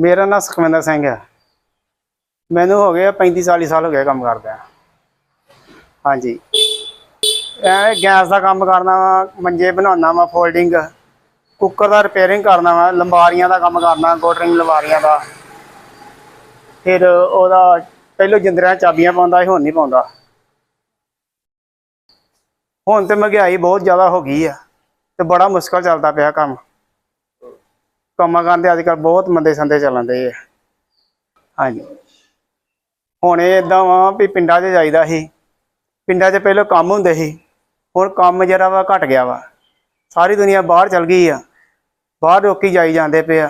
ਮੇਰਾ ਨਾਮ ਸੁਖਵਿੰਦਰ ਸਿੰਘ ਹੈ। ਮੈਨੂੰ ਹੋ ਗਏ 35 40 ਸਾਲ ਹੋ ਗਏ ਕੰਮ ਕਰਦਾ ਹਾਂਜੀ। ਐ ਗੈਸ ਦਾ ਕੰਮ ਕਰਨਾ ਵਾ, ਮੰਜੇ ਬਣਾਉਣਾ ਵਾ ਫੋਲਡਿੰਗ ਕੁੱਕਰ ਦਾ ਰਿਪੇਅਰਿੰਗ ਕਰਨਾ ਵਾ, ਲੰਬਾਰੀਆਂ ਦਾ ਕੰਮ ਕਰਨਾ ਗੋਡਰਿੰਗ ਲੰਬਾਰੀਆਂ ਦਾ। ਫਿਰ ਉਹਦਾ ਪਹਿਲੋਂ ਜਿੰਦਰਿਆਂ ਚਾਬੀਆਂ ਪਾਉਂਦਾ ਸੀ, ਹੁਣ ਨਹੀਂ ਪਾਉਂਦਾ। ਹੁਣ ਤੇ ਮਹਿੰਗਾਈ ਬਹੁਤ ਜ਼ਿਆਦਾ ਹੋ ਗਈ ਆ ਤੇ ਬੜਾ ਮੁਸ਼ਕਲ ਚੱਲਦਾ ਪਿਆ ਕੰਮ। ਕੰਮਾਂ ਕਰਦੇ ਅੱਜ ਕੱਲ ਬਹੁਤ ਮੰਦੇ ਸੰਦੇ ਚੱਲਣ ਦੇ ਆ। ਹਾਂਜੀ। ਹੁਣ ਇਹ ਇਦਾਂ ਵਾ ਵੀ ਪਿੰਡਾਂ 'ਚ ਜਾਈਦਾ ਸੀ। ਪਿੰਡਾਂ 'ਚ ਪਹਿਲਾਂ ਕੰਮ ਹੁੰਦੇ ਸੀ। ਹੁਣ ਕੰਮ ਜਿਹੜਾ ਵਾ ਘਟ ਗਿਆ ਵਾ। ਸਾਰੀ ਦੁਨੀਆ ਬਾਹਰ ਚਲ ਗਈ ਆ। ਬਾਹਰ ਰੋਕੀ ਜਾਈ ਜਾਂਦੇ ਪਏ ਆ।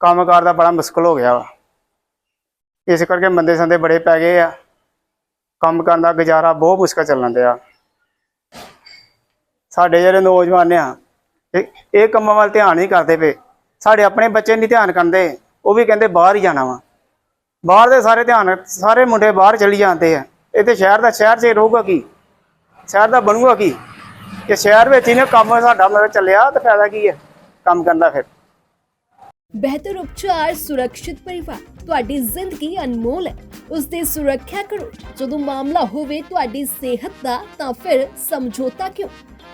ਕੰਮ ਕਾਰ ਦਾ ਬੜਾ ਮੁਸ਼ਕਲ ਹੋ ਗਿਆ ਵਾ। ਇਸ ਕਰਕੇ ਮੰਦੇ ਸੰਦੇ ਬੜੇ ਪੈ ਗਏ ਆ। ਕੰਮ ਕਰਨ ਦਾ ਗੁਜ਼ਾਰਾ ਬਹੁਤ ਮੁਸ਼ਕਲ ਚੱਲਣ ਦਿਆ। ਸਾਡੇ ਜਿਹੜੇ ਨੌਜਵਾਨ ਆ, ਇਹ ਇਹ ਕੰਮਾਂ ਵੱਲ ਧਿਆਨ ਨਹੀਂ ਕਰਦੇ ਪਏ। ਸਾਡੇ ਆਪਣੇ ਬੱਚੇ ਨਹੀਂ ਧਿਆਨ ਕਰਦੇ, ਉਹ ਵੀ ਕਹਿੰਦੇ ਬਾਹਰ ਹੀ ਜਾਣਾ ਵਾ। ਬਾਹਰ ਦੇ ਸਾਰੇ ਧਿਆਨ, ਸਾਰੇ ਮੁੰਡੇ ਬਾਹਰ ਚਲੀ ਜਾਂਦੇ ਆ। ਇਹ ਸ਼ਹਿਰ ਦਾ, ਸ਼ਹਿਰ 'ਚ ਰਹੂਗਾ ਕੀ? ਸ਼ਹਿਰ ਦਾ ਬਣੂਗਾ ਕੀ? ਕਿ ਸ਼ਹਿਰ ਵਿੱਚ ਹੀ ਨਾ ਕੰਮ ਸਾਡਾ ਮਤਲਬ ਚੱਲਿਆ ਤਾਂ ਫਾਇਦਾ ਕੀ ਹੈ ਕੰਮ ਕਰਨ ਫਿਰ। ਬਿਹਤਰ ਉਪਚਾਰ ਸੁਰੱਖਿਅਤ ਪਰਿਵਾਰ, ਤੁਹਾਡੀ ਜ਼ਿੰਦਗੀ ਅਨਮੋਲ ਹੈ। ਉਸ ਦੀ ਸੁਰੱਖਿਆ ਕਰੋ। ਜਦੋਂ ਮਾਮਲਾ ਹੋਵੇ ਤੁਹਾਡੀ ਸਿਹਤ ਦਾ, ਤਾਂ ਫਿਰ ਸਮਝੌਤਾ ਕਿਉਂ?